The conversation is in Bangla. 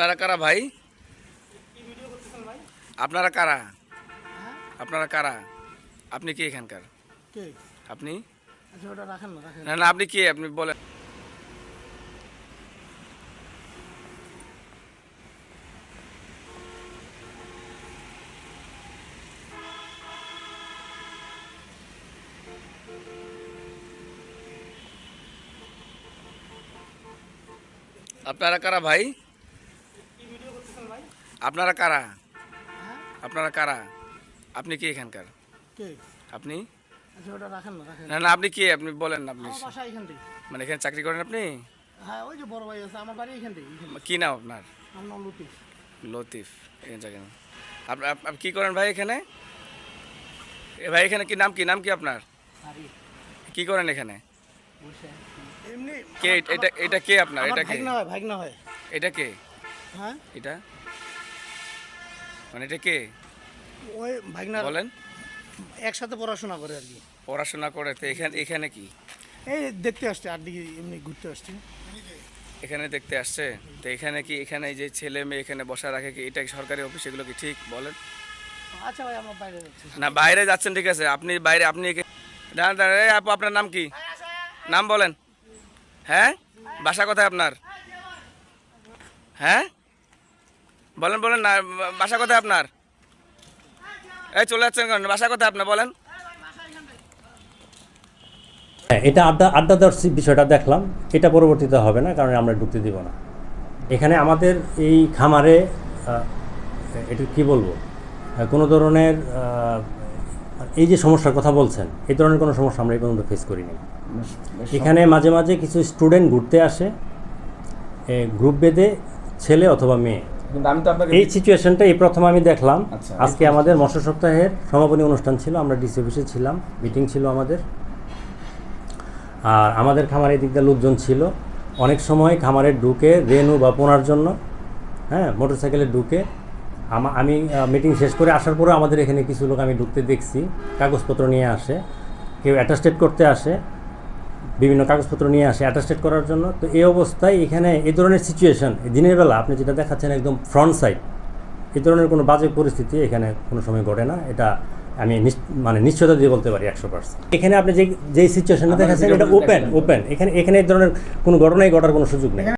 আপনারা কারা ভাই? আপনারা কারা? আপনারা কারা? আপনি কি এখানকার? কে? আপনি? আচ্ছা ওটা রাখেন না রাখেন। না না আপনি কে? আপনি বলেন। আপনারা কারা ভাই? আপনারা কারা? আপনারা কারা? আপনি কি এখানকার? আপনি? আচ্ছা না না না আপনি কে? আপনি বলেন আপনি মানে এখানে চাকরি করেন আপনি? হ্যাঁ ওই যে বড় ভাই আছে আমার বাড়ি এখান থেকে এখানে। কি নাম আপনার? লতিফ। লতিফ এখানে থাকেন আপনি আপ- আপনি কি করেন ভাই এখানে? এ ভাই এখানে কি নাম কি নাম কি আপনার? কি করেন এখানে? কে এটা এটা কে আপনার? এটা কে? ভাগনা হয়। এটা কে? হ্যাঁ? এটা? মানে এটা কে? ওই ভাগনার বলেন। একসাথে পড়াশোনা করে আর কি। পড়াশোনা করে তো এখানে এখানে কি? এই দেখতে আসছে আর দিকে এমনি ঘুরতে আসছে। এখানে দেখতে আসছে? তো এখানে কি এখানে যে ছেলে মেয়ে এখানে বসা রাখে কি এটা সরকারি অফিস এগুলো কি ঠিক? বলেন। আচ্ছা ভাই আমরা বাইরে যাচ্ছি। না বাইরে যাচ্ছেন ঠিক আছে। আপনি বাইরে আপনি দাঁড়ান দাঁড়ান, এই আপু আপনার নাম কি? নাম বলেন। হ্যাঁ? বাসা কোথায় আপনার? হ্যাঁ? বলেন বলেন না বাসা কোথায় আপনার? এই চলে যাচ্ছেন কেন? বাসা কোথায় আপনার বলেন। হ্যাঁ এটা আড্ডা আড্ডা দেওয়ার বিষয়টা দেখলাম। এটা পরবর্তীতে হবে না কারণ আমরা ঢুকতে দিব না। এখানে আমাদের এই খামারে এটা কি বলব? কোনো ধরনের এই যে সমস্যার কথা বলছেন এই ধরনের কোনো সমস্যা আমরা এই পর্যন্ত ফেস করিনি। এখানে মাঝে মাঝে কিছু স্টুডেন্ট ঘুরতে আসে গ্রুপ বেঁধে ছেলে অথবা মেয়ে। কিন্তু আমি তো আপনাকে এই সিচুয়েশনটা এই প্রথম আমি দেখলাম। আচ্ছা। আজকে আমাদের মৎস্য সপ্তাহের সমাপনী অনুষ্ঠান ছিল আমরা ডিসি অফিসে ছিলাম মিটিং ছিল আমাদের। আর আমাদের খামারে এদিক দিয়ে লোকজন ছিল। অনেক সময় খামারে ঢুকে রেনু বা পোনার জন্য হ্যাঁ মোটরসাইকেলে ঢুকে আমা- আমি মিটিং শেষ করে আসার পরে আমাদের এখানে কিছু লোক আমি ঢুকতে দেখছি কাগজপত্র নিয়ে আসে কেউ অ্যাটাস্টেড করতে আসে। বিভিন্ন কাগজপত্র নিয়ে আসে অ্যাটাস্টেড করার জন্য। তো এই অবস্থায় এখানে এই ধরনের সিচুয়েশন দিনের বেলা আপনি যেটা দেখাচ্ছেন একদম ফ্রন্ট সাইড এই ধরনের কোনো বাজে পরিস্থিতি এখানে কোনো সময় ঘটে না। এটা আমি মানে নিশ্চয়তা দিয়ে বলতে পারি একশো পার্সেন্ট এখানে আপনি যে যেই সিচুয়েশনটা দেখাচ্ছেন এটা ওপেন ওপেন এখানে এখানে এই ধরনের কোনো ঘটনাই ঘটার কোনো সুযোগ নেই।